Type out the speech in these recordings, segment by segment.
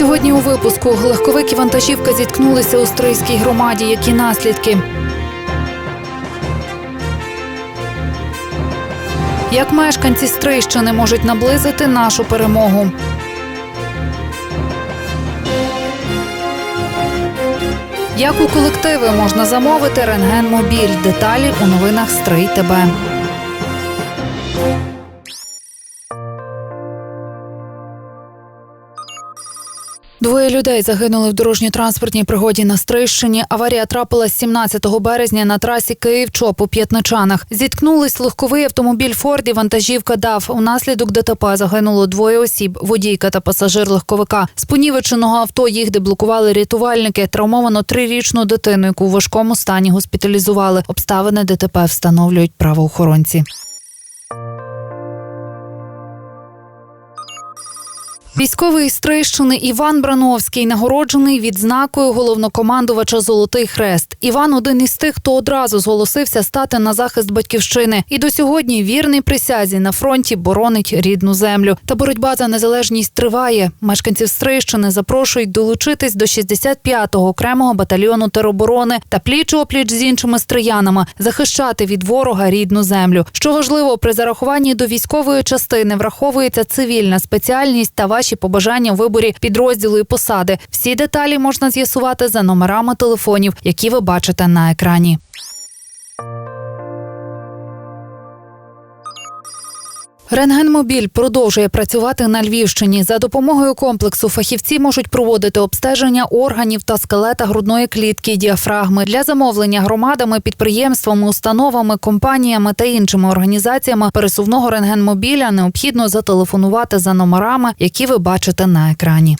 Сьогодні у випуску легковик і вантажівка зіткнулися у стрийській громаді. Які наслідки? Як мешканці Стрийщини можуть наблизити нашу перемогу? Як у колективи можна замовити рентген-мобіль? Деталі у новинах Стрий ТБ. Двоє людей загинули в дорожньо-транспортній пригоді на Стрийщині. Аварія трапилась 17 березня на трасі Київ-Чоп у П'ятничанах. Зіткнулись легковий автомобіль Форд і вантажівка ДАФ. Унаслідок ДТП загинуло двоє осіб: водійка та пасажир легковика. З понівеченого авто їх деблокували рятувальники. Травмовано трирічну дитину, яку у важкому стані госпіталізували. Обставини ДТП встановлюють правоохоронці. Військовий із Стрийщини Іван Брановський нагороджений відзнакою головнокомандувача Золотий Хрест. Іван один із тих, хто одразу зголосився стати на захист батьківщини, і до сьогодні вірний присязі на фронті боронить рідну землю. Та боротьба за незалежність триває. Мешканців Стрийщини запрошують долучитись до 65-го окремого батальйону тероборони та пліч опліч з іншими стріянами захищати від ворога рідну землю. Що важливо, при зарахуванні до військової частини враховується цивільна спеціальність та ваші побажання у виборі підрозділу і посади. Всі деталі можна з'ясувати за номерами телефонів, які ви бачите на екрані. Рентгенмобіль продовжує працювати на Львівщині. За допомогою комплексу фахівці можуть проводити обстеження органів та скелета грудної клітки, діафрагми для замовлення громадами, підприємствами, установами, компаніями та іншими організаціями пересувного рентгенмобіля необхідно зателефонувати за номерами, які ви бачите на екрані.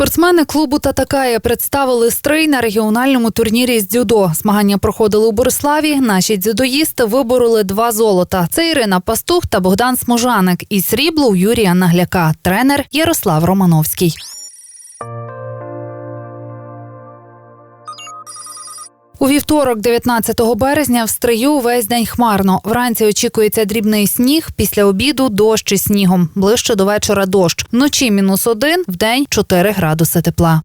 Спортсмени клубу Татакая представили стрий на регіональному турнірі з дзюдо. Змагання проходили у Бориславі. Наші дзюдоїсти вибороли два золота. Це Ірина Пастух та Богдан Сможаник. І срібло у Юрія Нагляка. Тренер Ярослав Романовський. У вівторок, 19 березня, в стрию весь день хмарно. Вранці очікується дрібний сніг. Після обіду дощ із снігом. Ближче до вечора дощ. Вночі мінус один, в день 4 градуси тепла.